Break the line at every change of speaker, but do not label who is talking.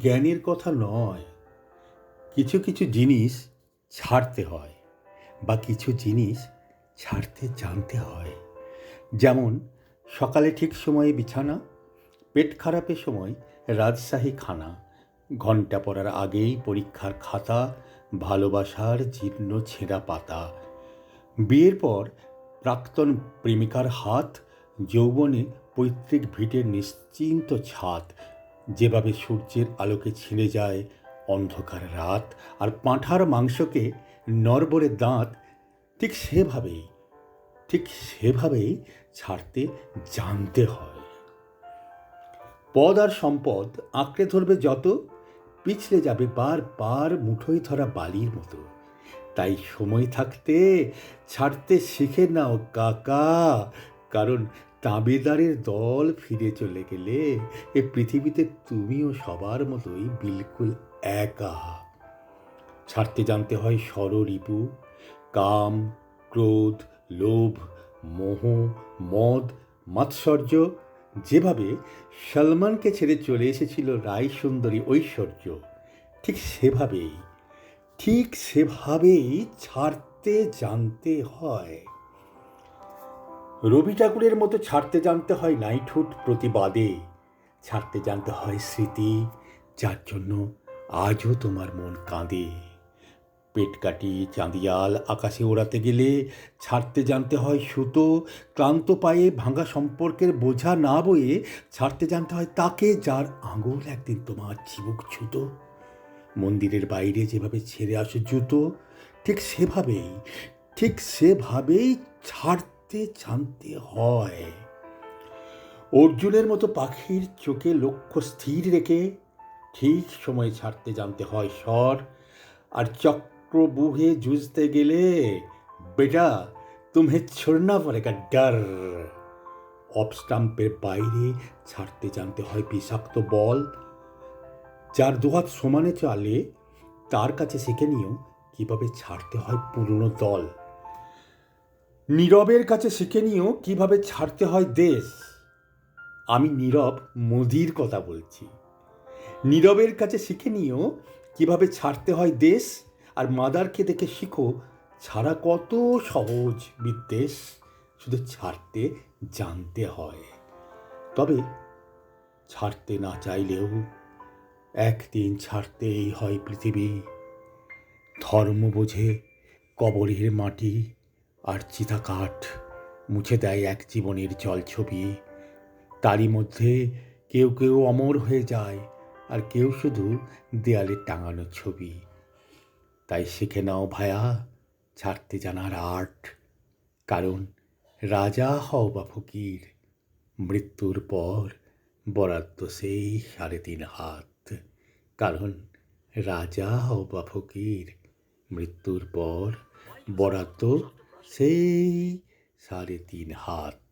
জ্ঞানের কথা নয়। কিছু কিছু জিনিস ছাড়তে হয় বা কিছু জিনিস ছাড়তে জানতে হয়। যেমন, সকালে ঠিক সময়ে বিছানা, পেট খারাপের সময় রাজশাহী খানা, ঘণ্টা পড়ার আগেই পরীক্ষার খাতা, ভালোবাসার জীর্ণ ছেঁড়া পাতা। বিয়ের পর প্রাক্তন প্রেমিকার হাত, যৌবনে পৈতৃক ভিটের নিশ্চিন্ত ছাদ যেভাবে সূর্যের আলোকে ছিঁড়ে যায় অন্ধকার রাত আর পাঁঠার মাংসকে নরবরে দাঁত, ঠিক সেভাবেই ঠিক সেভাবেই ছাড়তে জানতে হয়। পদ আর সম্পদ আঁকড়ে ধরবে যত, পিছলে যাবে বার বার মুঠোয় ধরা বালির মতো। তাই সময় থাকতে ছাড়তে শিখে নাও কাকা, কারণ তাবেদারের দল ফিরে চলে গেলে এ পৃথিবীতে তুমিও সবার মতোই বিলকুল একা। ছাড়তে জানতে হয় ষড়রিপু কাম, ক্রোধ, লোভ, মোহ, মদ, মাৎসর্য, যেভাবে সলমানকে ছেড়ে চলে এসেছিল রায় সুন্দরী ঐশ্বর্য, ঠিক সেভাবেই ঠিক সেভাবেই ছাড়তে জানতে হয়। রবি ঠাকুরের মতো ছাড়তে জানতে হয় নাইটহুড প্রতিবাদে। ছাড়তে জানতে হয় স্মৃতি, যার জন্য আজও তোমার মন কাঁদে। পেট কাটি চাঁদিয়াল আকাশে ওড়াতে গেলে ছাড়তে জানতে হয় সুতো, ক্লান্ত পায়ে ভাঙা সম্পর্কের বোঝা না বয়ে ছাড়তে জানতে হয় তাকে যার আঙুল একদিন তোমার চিবুক ছুতো। মন্দিরের বাইরে যেভাবে ছেড়ে আসো জুতো, ঠিক সেভাবেই ঠিক সেভাবেই ছাড়তে জানতে হয়। অর্জুনের মতো পাখির চোখে লক্ষ্য স্থির রেখে ঠিক সময়ে ছাড়তে জানতে হয়, স্বর। আর চক্রবুহে জুঝতে গেলে, বেটা, তুমি ছোড়না পড়েগা ডর অফ স্টাম্পের বাইরে ছাড়তে জানতে হয় বিষাক্ত বল। যার দুহাত সমানে চলে, তার কাছে শিখে নিও কীভাবে ছাড়তে হয় পুরনো দল। নীরবের কাছে শিখে নিও কীভাবে ছাড়তে হয় দেশ। আমি নীরব মোদির কথা বলছি। নীরবের কাছে শিখে নিও কীভাবে ছাড়তে হয় দেশ, আর মাদারকে দেখে শিখো ছাড়া কত সহজ বিদ্বেষ। শুধু ছাড়তে, জানতে হয়। তবে ছাড়তে না চাইলেও একদিন ছাড়তেই হয় পৃথিবী। ধর্ম বোঝে কবরের মাটি। আর চিতা কাঠ মুছে দেয় এক জীবনের জলছবি তারই মধ্যে কেউ কেউ অমর হয়ে যায় আর কেউ শুধু দেয়ালে টাঙানো ছবি। তাই শিখে নাও ভায়া, ছাড়তে জানার আর্ট। কারণ রাজা হও বা ফকির, মৃত্যুর পর বরাদ্দ সেই সাড়ে তিন হাত। কারণ রাজা হও বা ফকির, মৃত্যুর পর বরাদ্দ সেই সাড়ে তিন হাত।